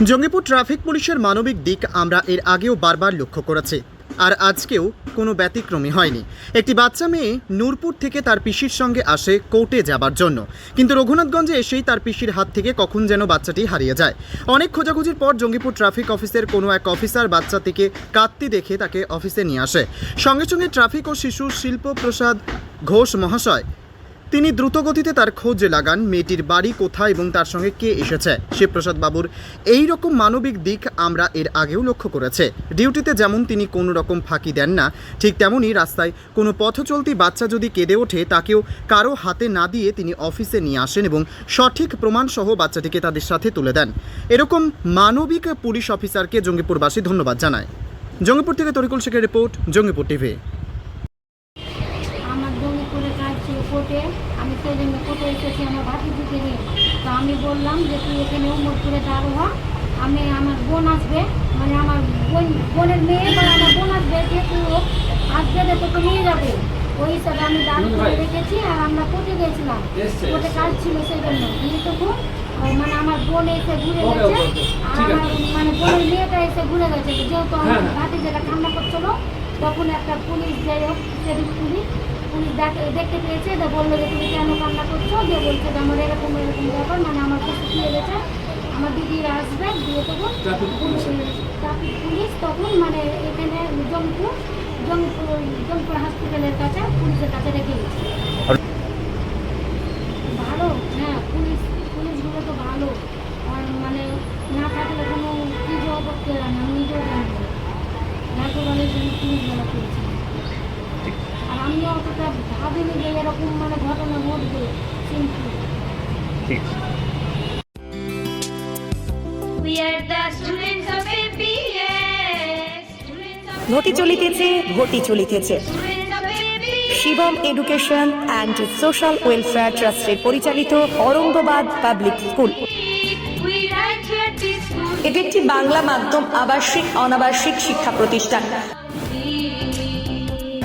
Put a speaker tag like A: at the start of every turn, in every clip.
A: Jangipur traffic পুলিশের মানবিক দিক আমরা এর আগেও বারবার লক্ষ্য করেছি, আর আজকেও কোনো ব্যতিক্রমী হয়নি। একটি বাচ্চা মেয়ে নূরপুর থেকে তার পিসির সঙ্গে আসে কোর্টে যাবার জন্য। কিন্তু রঘুনাথগঞ্জে এসেই তার পিসির হাত থেকে কখন যেন বাচ্চাটি হারিয়ে যায়। অনেক খোঁজাখুঁজির পর জঙ্গিপুর ট্রাফিক অফিসের কোনো এক অফিসার বাচ্চাটিকে কাঁদতে দেখে তাকে অফিসে নিয়ে আসে। সঙ্গে সঙ্গে ট্রাফিক ও শিশু শিল্পপ্রসাদ ঘোষ মহাশয় তিনি দ্রুতগতিতে তার খোঁজ লাগান মেয়েটির বাড়ি কোথায় এবং তার সঙ্গে কে এসেছে। শিবপ্রসাদ বাবুর এই রকম মানবিক দিক আমরা এর আগেও লক্ষ্য করেছে। ডিউটিতে যেমন তিনি কোনো রকম ফাঁকি দেন না, ঠিক তেমনই রাস্তায় কোনো পথ চলতি বাচ্চা যদি কেঁদে ওঠে, তাকেও কারও হাতে না দিয়ে তিনি অফিসে নিয়ে আসেন এবং সঠিক প্রমাণসহ বাচ্চাটিকে তাদের সাথে তুলে দেন। এরকম মানবিক পুলিশ অফিসারকে জঙ্গিপুরবাসী ধন্যবাদ জানায়। জঙ্গিপুর থেকে তরিকুল শেখের রিপোর্ট, জঙ্গিপুর টিভি
B: আমার জমি করে কাজ ছিল কোর্টে আমি সেই জন্য কোর্টে ভাতি দিতে নিয়ে তো আমি বললাম যে তুই এখানে উমরপুরে দাঁড়ো হ। আমি আমার বোন আসবে মানে আমার বোন বোনের মেয়ে বা আমার বোন আসবে যে তুই ও আসবে যে তোকে নিয়ে যাবে। ওই হিসাবে আমি দাঁড় করে রেখেছি আর আমরা কোর্টে গেছিলাম। কোর্টে কাজ ছিল সেই জন্য। তখন মানে আমার বোন এসে ঘুরে গেছে। আর আমার মানে বোনের মেয়েটা এসে ঘুরে গেছে। যেহেতু আমার ভাতি যেটা ঠান্ডা করছিল তখন একটা পুলিশ যাই হোক সেদিক পুলিশ পুলিশ দেখ- দেখতে পেয়েছে যে বলল যে তুমি কেন কান্না করছ? যে বলছে যে আমার এরকম এরকম ব্যাপার মানে আমার কাছে ফিরে গেছে আমার দিদিরা আসবে দিয়ে তখন ট্রাফিক পুলিশ তখন মানে এখানে জমপুর জমপুর জমপুর হসপিটালের কাছে পুলিশের কাছে রেখে গেছে। ভালো হ্যাঁ পুলিশ পুলিশগুলো তো ভালো। আর মানে না থাকলে কোনো কী জবাব করতে আমি নিজেও জানি না। নাটকের জন্য পুলিশগুলো করেছি আর আমিও অতটা ভাবিনি যে এরকম মানে ঘটনা ঘটবে কিন্তু
C: চলিতেছে ঘটি চলিতেছে. Shivam education and social welfare ট্রাস্টের পরিচালিত অরঙ্গবাদ পাবলিক স্কুল. এটি একটি বাংলা মাধ্যম আবাসিক অনাবাসিক শিক্ষা প্রতিষ্ঠান।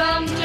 D: Shivam